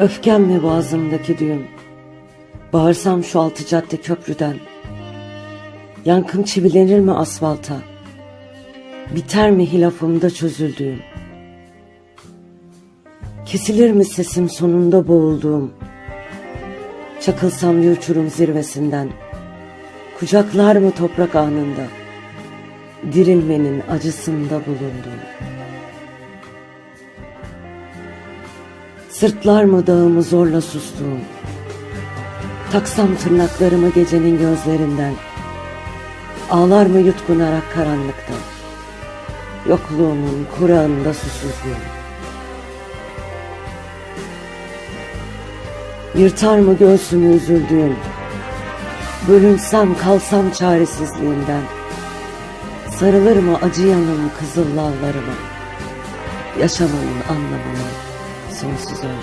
Öfkem mi boğazımdaki düğüm? Bağırsam şu altı cadde köprüden. Yankım çivilenir mi asfalta? Biter mi hilafımda çözüldüğüm? Kesilir mi sesim sonunda boğulduğum? Çakılsam bir uçurum zirvesinden. Kucaklar mı toprak anında? Dirilmenin acısında bulundum. Sırtlar mı dağımı zorla sustuğum? Taksam tırnaklarımı gecenin gözlerinden. Ağlar mı yutkunarak karanlıktan? Yokluğumun kurağında susuzluğum. Yırtar mı göğsümü üzüldüğüm? Bölünsem kalsam çaresizliğimden. Sarılır mı acı yanım kızıl lallarıma? Yaşamanın anlamına This.